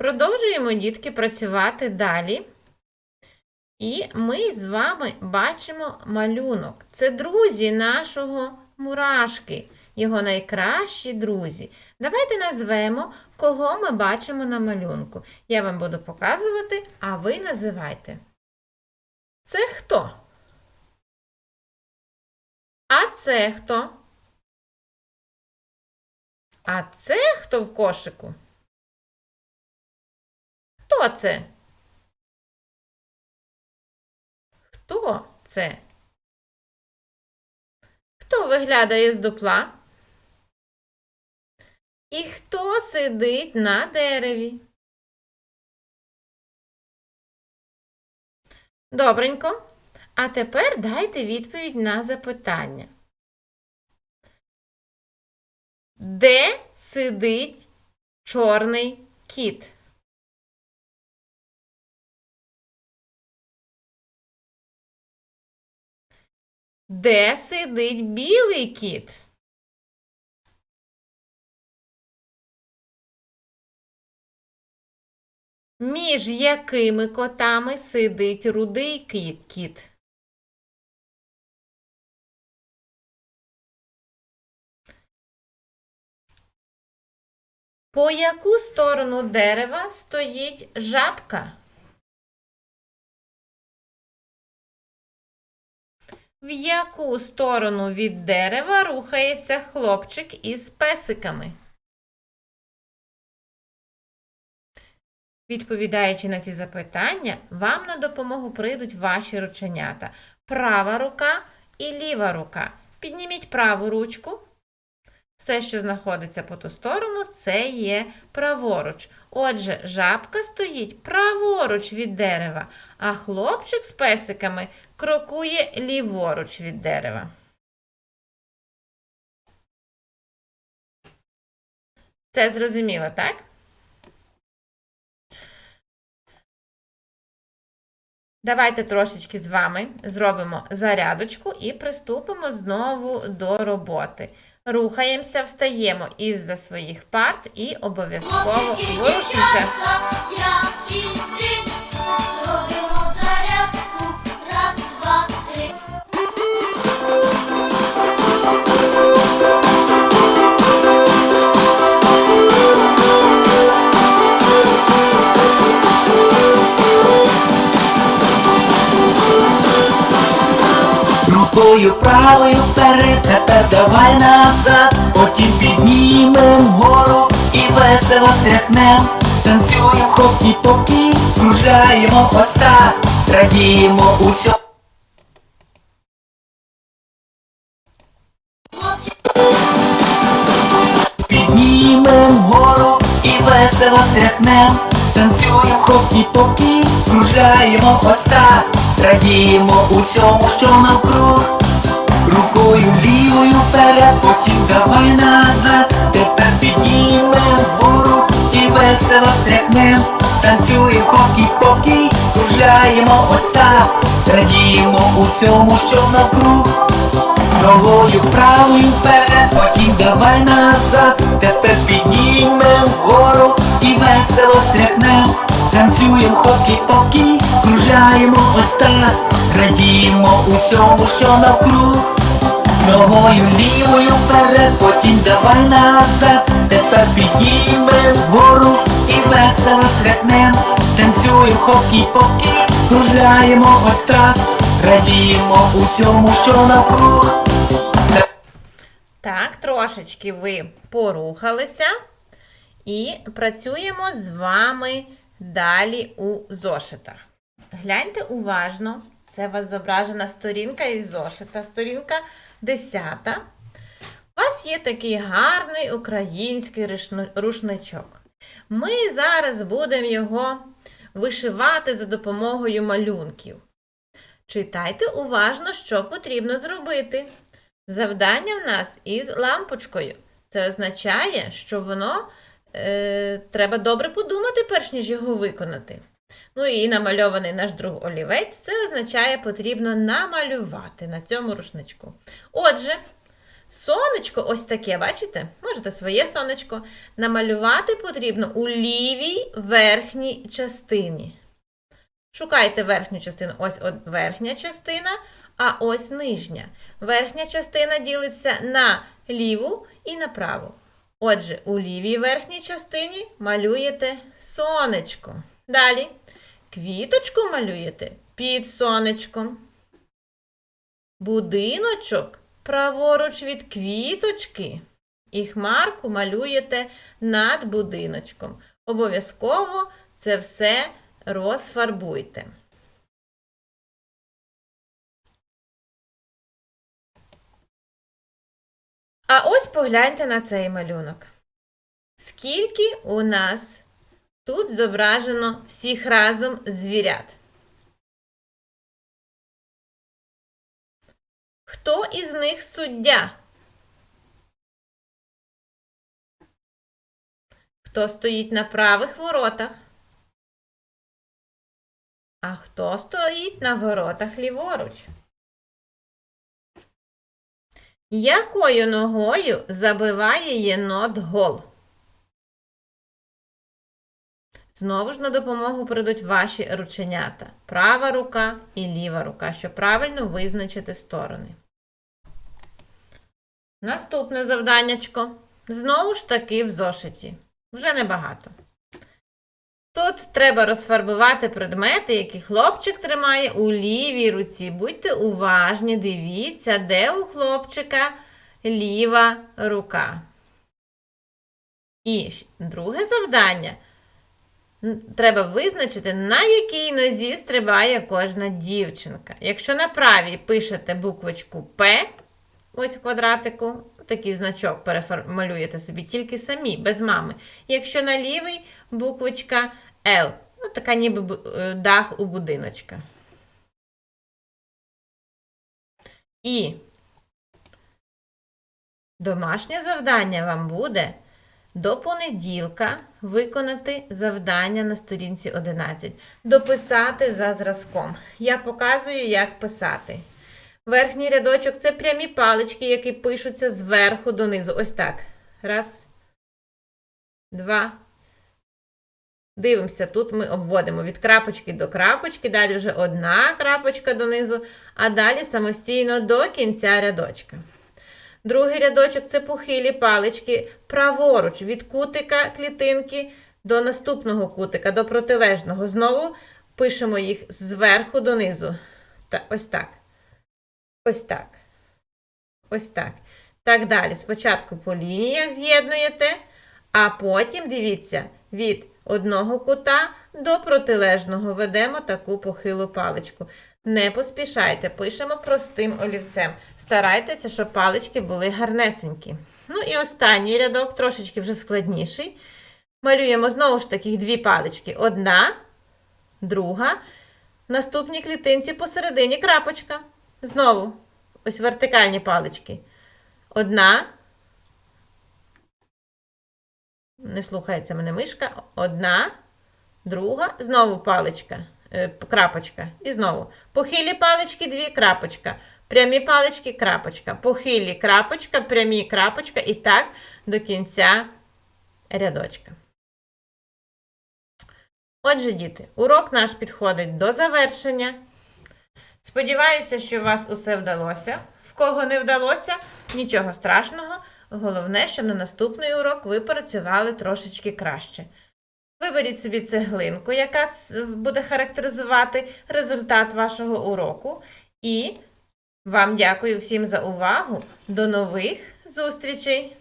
Продовжуємо, дітки, працювати далі. І ми з вами бачимо малюнок. Це друзі нашого мурашки, його найкращі друзі. Давайте назвемо, кого ми бачимо на малюнку. Я вам буду показувати, а ви називайте. Це хто? А це хто? А це хто в кошику? Хто це? Хто це? Хто виглядає з дупла? І хто сидить на дереві? Добренько. А тепер дайте відповідь на запитання. Де сидить чорний кіт? Де сидить білий кіт? Між якими котами сидить рудий кіт? кіт? По яку сторону дерева стоїть жабка? В яку сторону від дерева рухається хлопчик із песиками? Відповідаючи на ці запитання, вам на допомогу прийдуть ваші рученята. Права рука і ліва рука. Підніміть праву ручку. Все, що знаходиться по ту сторону, це є праворуч. Отже, жабка стоїть праворуч від дерева, а хлопчик з песиками крокує ліворуч від дерева. Це зрозуміло, так? Давайте трошечки з вами зробимо зарядочку і приступимо знову до роботи. Рухаємося, встаємо із-за своїх парт і обов'язково ворушимося. Рукою правою вперед, тепер давай назад, потім піднімем вгору і весело стряхнем. Танцюємо хопті поки, кружаємо так, радіємо усьому. Піднімем вгору і весело стряхнем. Танцюємо хопті поки, кружаємо ось так, радіємо усьому, що навкруг. Рукою лівою вперед, потім давай назад. Тепер піднімем вгору і весело стряхнем. Танцюємо хокі поки, кружляємо ось так, радіємо усьому, що навкруг. Ногою правою вперед, потім давай назад. Тепер піднімем вгору і весело стряхнем. Танцюємо хокі-покі, кружляємо ось так, радіємо усьому, що навкруг. Ногою лівою вперед, потім давай назад. Тепер піднімем вгору і весело стряхнем. Танцюємо хокі-покі, кружляємо ось так, радіємо усьому, що навкруг. Так, трошечки ви порухалися і працюємо з вами далі у зошитах. Гляньте уважно, це у вас зображена сторінка із зошита, сторінка 10. У вас є такий гарний український рушничок. Ми зараз будемо його вишивати за допомогою малюнків. Читайте уважно, що потрібно зробити. Завдання в нас із лампочкою. Це означає, що воно е, треба добре подумати, перш ніж його виконати. Ну і намальований наш друг олівець, це означає, потрібно намалювати на цьому рушничку. Отже, Сонечко ось таке, бачите? Можете своє сонечко. Намалювати потрібно у лівій верхній частині. Шукайте верхню частину. Ось от верхня частина, а ось нижня. Верхня частина ділиться на ліву і на праву. Отже, у лівій верхній частині малюєте сонечко. Далі квіточку малюєте під сонечком. Будиночок праворуч від квіточки. І хмарку малюєте над будиночком. Обов'язково це все розфарбуйте. А ось погляньте на цей малюнок. Скільки у нас тут зображено всіх разом звірят? Хто із них суддя? Хто стоїть на правих воротах? А хто стоїть на воротах ліворуч? Якою ногою забиває єнот гол? Знову ж на допомогу прийдуть ваші рученята. Права рука і ліва рука, щоб правильно визначити сторони. Наступне завданнячко. Знову ж таки в зошиті. Вже небагато. Тут треба розфарбувати предмети, які хлопчик тримає у лівій руці. Будьте уважні, дивіться, де у хлопчика ліва рука. І друге завдання. Треба визначити, на якій нозі стрибає кожна дівчинка. Якщо на правій пишете буквочку П, ось в квадратику, такий значок перемалюєте собі тільки самі, без мами. Якщо на лівий буквочка Л, ну така ніби е, дах у будиночка. І домашнє завдання вам буде до понеділка виконати завдання на сторінці 11. Дописати за зразком. Я показую, як писати. Верхній рядочок це прямі палички, які пишуться зверху донизу. Ось так. Раз. Два. Дивимося, тут ми обводимо від крапочки до крапочки, далі вже одна крапочка донизу, а далі самостійно до кінця рядочка. Другий рядочок це похилі палички праворуч від кутика клітинки до наступного кутика, до протилежного. Знову пишемо їх зверху донизу. Та, ось так. Ось так. Ось так. Так далі. Спочатку по лініях з'єднуєте, а потім, дивіться, від одного кута до протилежного ведемо таку похилу паличку. Не поспішайте, пишемо простим олівцем. Старайтеся, щоб палички були гарнесенькі. Ну і останній рядок, трошечки вже складніший. Малюємо знову ж таки дві палички. Одна, друга. Наступній клітинці посередині крапочка. Знову ось вертикальні палички. Одна. Не слухається мене мишка. Одна, друга, знову паличка, е, крапочка. І знову. Похилі палички, дві крапочка. Прямі палички, крапочка. Похилі крапочка, прямі крапочка. І так до кінця рядочка. Отже, діти, урок наш підходить до завершення. Сподіваюся, що у вас усе вдалося. В кого не вдалося, нічого страшного. Головне, щоб на наступний урок ви працювали трошечки краще. Виберіть собі цеглинку, яка буде характеризувати результат вашого уроку. І вам дякую всім за увагу. До нових зустрічей!